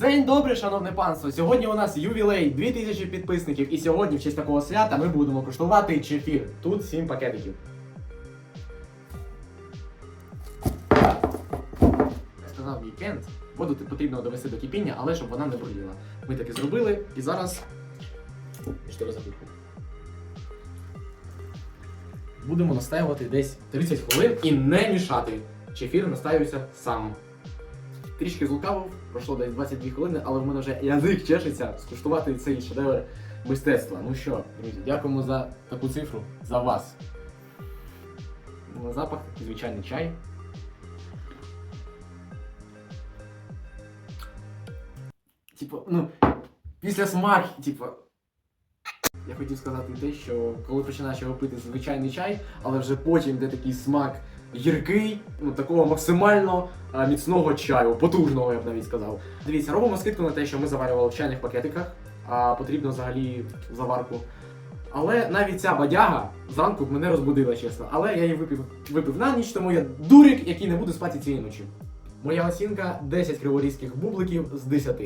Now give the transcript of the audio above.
День добрий, шановне панство. Сьогодні у нас ювілей 2000 підписників, і сьогодні, в честь такого свята, ми будемо куштувати чефір. Тут 7 пакетиків. Я сказав вікенд. Воду потрібно довести до кипіння, але щоб вона не бурліла. Ми так і зробили, і зараз. Що. Будемо настаювати десь 30 хвилин і не мішати. Чефір настаюється сам. Трішки злукавив, пройшло десь 22 хвилини, але в мене вже язик чешеться скуштувати цей шедевр мистецтва. Ну що, друзі, дякуємо за таку цифру, за вас. На запах звичайний чай. Типу, ну, після смак, типу. Я хотів сказати те, що коли починаєш його пити звичайний чай, але вже потім йде такий смак гіркий, ну такого максимально міцного чаю, потужного, я б навіть сказав. Дивіться, робимо скидку на те, що ми заварювали в чайних пакетиках, а потрібно взагалі заварку. Але навіть ця бадяга зранку мене розбудила, чесно. Але я її випив, випив на ніч, тому я дурик, який не буде спати цієї ночі. Моя оцінка 10 криворізьких бубликів з 10.